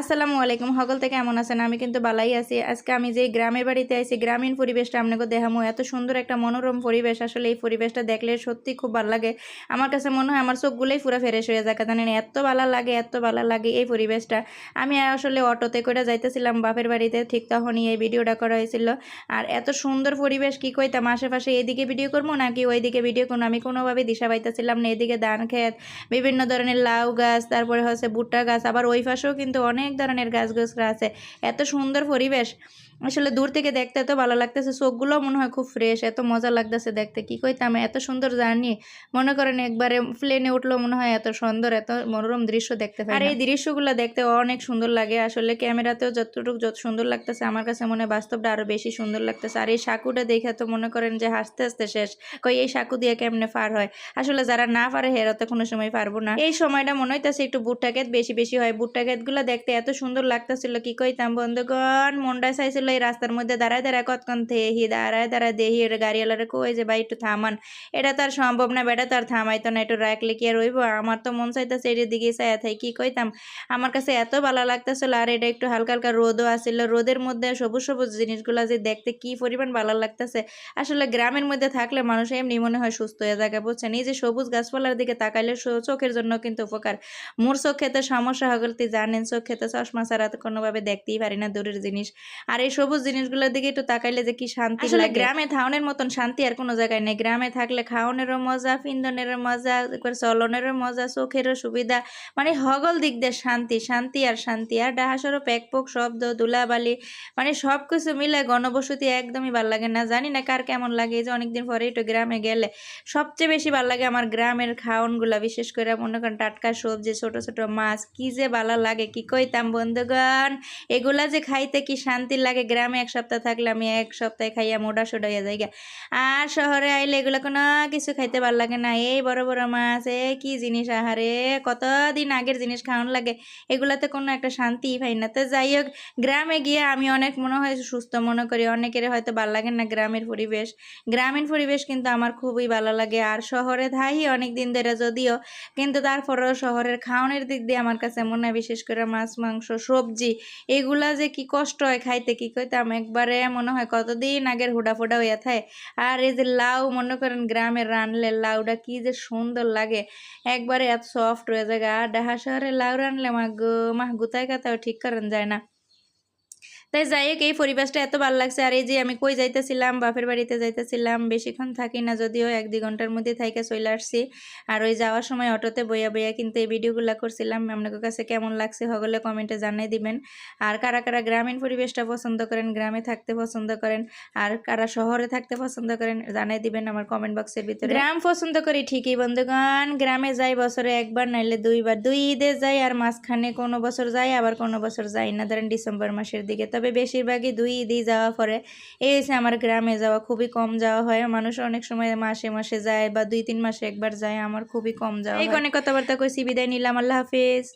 আসসালামু আলাইকুম। সকল থেকে কেমন আছেন? আমি কিন্তু বালাই আছি। আজকে আমি যে গ্রামের বাড়িতে আইছি, গ্রামীণ পরিবেশটা আপনাকে দেখামো। এত সুন্দর একটা মনোরম পরিবেশ। আসলে এই পরিবেশটা দেখলে সত্যি খুব ভালো লাগে। আমার কাছে মনে হয় আমার চোখগুলোই পুরো ফ্রেশ হয়ে যায় জানেন, এত ভালো লাগে, এত ভালো লাগে এই পরিবেশটা। আমি আসলে অটোতে করে যাইতেছিলাম বাপের বাড়িতে, ঠিক তখনই এই ভিডিওটা করা হয়েছিল। আর এত সুন্দর পরিবেশ, কি কইতাম? আশেপাশে এদিকে ভিডিও করব নাকি ওইদিকে ভিডিও করব আমি কোনোভাবে দিশা পাইতেছিলাম না। এদিকে ধান ক্ষেত বিভিন্ন ধরনের লাউ গাছ, তারপরে হচ্ছে ভুট্টা গাছ, আবার ওই পাশেও কিন্তু অনেক ধরনের গাছ গাছরা আছে। এত সুন্দর পরিবেশ। আসলে দূর থেকে দেখতে এত ভালো লাগতেছে চোখগুলো মনে হয় খুব ফ্রেশ এত মজা লাগতেছে দেখতে। কি কইতাম এত সুন্দর জার্নি। মনে করেন একবারে প্লেনে উঠল মনে হয় এত সুন্দর এত মনোরম দৃশ্য দেখতে পাই আর এই দৃশ্যগুলো দেখতে অনেক সুন্দর লাগে। আসলে ক্যামেরাতেও যতটুকু যত সুন্দর লাগতেছে আমার কাছে মনে হয় বাস্তবটা আরও বেশি সুন্দর লাগতেছে। আর এই সাঁকুটা দেখে তো মনে করেন যে হাসতে হাসতে শেষ। কই এই সাঁকু দিয়ে কেমনে পার হয়? আসলে যারা না পারে হেরা তো কোনো সময় পারব না। এই সময়টা মনে হইতাছে একটু ভুট্টা ক্ষেত বেশি বেশি হয়। ভুট্টা ক্ষেতগুলো দেখতে এত সুন্দর লাগতেছিল। কি কইতাম বন্ধুগণ? মনটা চাইছিল এই রাস্তার মধ্যে দাঁড়ায় দাঁড়ায় কতক্ষণ দেহি দাঁড়ায় দাঁড়ায় দেহি এটা গাড়িওয়ালারে কই যে, ভাই, একটু থামান। এটা তো আর সম্ভব না, বেটা, তো আর থামাইতো না, একটু রাখলে কি আর রইব আমার তো মন চাইতেছে এটার দিকে চাই থাই, কি কইতাম? আমার কাছে এত ভালো লাগতেছিল, আর এটা একটু হালকা হালকা রোদও আসছিল রোদের মধ্যে সবুজ সবুজ জিনিসগুলো যে দেখতে কি পরিমাণ ভালো লাগতেছে। আসলে গ্রামের মধ্যে থাকলে মানুষ এমনি মনে হয় সুস্থ হয়ে থাকে, বুঝছেন? এই যে সবুজ গাছপালার দিকে তাকাইলে চোখের জন্য কিন্তু উপকার। মোর চোখ খেতে সমস্যা হগলতে, জানেন, চোখ খেতে চশমা ছাড়া তো কোনোভাবে দেখতেই পারি না দূরের জিনিস। আর এই সবুজ জিনিসগুলোর দিকে একটু তাকাইলে যে কি শান্তি আসলে গ্রামে থাউনের মতন শান্তি আর কোনো জায়গায় নেই। গ্রামে থাকলে খাওয়ানোরও মজা পিন্দনেরও মজা চলনেরও মজা চোখেরও সুবিধা। মানে হগল দিক দিয়ে শান্তি শান্তি আর শান্তি। আর ডাহাসরও প্যাকপোক শব্দ ধুলাবালি মানে সব কিছু মিলে গণবসতি একদমই ভালো লাগে না। জানি না কার কেমন লাগে। এই যে অনেকদিন পরে একটু গ্রামে গেলে সবচেয়ে বেশি ভালো লাগে আমার গ্রামের খাওনগুলা বিশেষ করে মনে করেন টাটকা সবজি ছোট ছোট মাছ কি যে ভালো লাগে কি কইতাম বন্ধুগণ। এগুলা যে খাইতে কি শান্তি লাগে, গ্রামে এক সপ্তাহ থাকলে আমি এক সপ্তাহে খাইয়া মোটা সোটা হয়ে যাই গা। আর শহরে আইলে এগুলো কোনো কিছু খাইতে ভালো লাগে না। এই বড় বড় মাছ, এ কি জিনিস, আহারে! কতদিন আগের জিনিস খাওয়ান লাগে, এগুলাতে কোনো একটা শান্তিই পাই না। তো যাই হোক, গ্রামে গিয়ে আমি অনেক মনে হয় সুস্থ মনে করি। অনেকের হয়তো ভালো লাগে না গ্রামের পরিবেশ। গ্রামীণ পরিবেশ কিন্তু আমার খুবই ভালো লাগে। আর শহরে থাই অনেক দিন ধরে যদিও, কিন্তু তারপরেও শহরের খাওয়ানোর দিক দিয়ে আমার কাছে মনে হয় বিশেষ করে মাছ মাংস, সবজি, এগুলা যে কি কষ্ট হয় খাইতে কি কইতাম? একবারে মনে হয় কতদিন আগের হুডা ফোডা হইয়া থাকে আর এই যে লাউ, মনে করেন গ্রামের রানলে লাউটা কি যে সুন্দর লাগে। একবারে এত সফট হয়ে যায় আর ডাহা শহরে লাউ রানলে মা গো মা গুতায় কাতাও ঠিক করেন যায় না। তাই যাই হোক, এই পরিবেশটা এত ভালো লাগছে। আর এই যে আমি কই যাইতেছিলাম, বাপের বাড়িতে যাইতেছিলাম, বেশিক্ষণ থাকি না, যদিও এক দুই ঘণ্টার মধ্যে থাইকে চলে আসছি। আর ওই যাওয়ার সময় অটোতে বইয়া বইয়া কিন্তু এই ভিডিওগুলো করছিলাম। আপনাদের কাছে কেমন লাগছে সকলে কমেন্টে জানিয়ে দিবেন। আর কারা কারা গ্রামীণ পরিবেশটা পছন্দ করেন, গ্রামে থাকতে পছন্দ করেন, আর কারা শহরে থাকতে পছন্দ করেন জানিয়ে দিবেন আমার কমেন্ট বক্সের ভিতরে। গ্রাম পছন্দ করি ঠিকই, বন্ধুগণ। গ্রামে যাই বছরে একবার, নাইলে দুইবার। দুই ঈদে যাই আর মাঝখানে কোনো বছর যাই, আবার কোনো বছর যাই না। ধরেন ডিসেম্বর মাসের দিকে। তবে বেশিরভাগই দুই ঈদেই যাওয়া পরে এই হচ্ছে আমার গ্রামে যাওয়া খুবই কম যাওয়া হয়। মানুষ অনেক সময় মাসে মাসে যায় বা দুই তিন মাসে একবার যায় আমার খুবই কম যাওয়া এই অনেক কথাবার্তা কইছি বিদায় নিলাম আল্লাহ হাফিজ।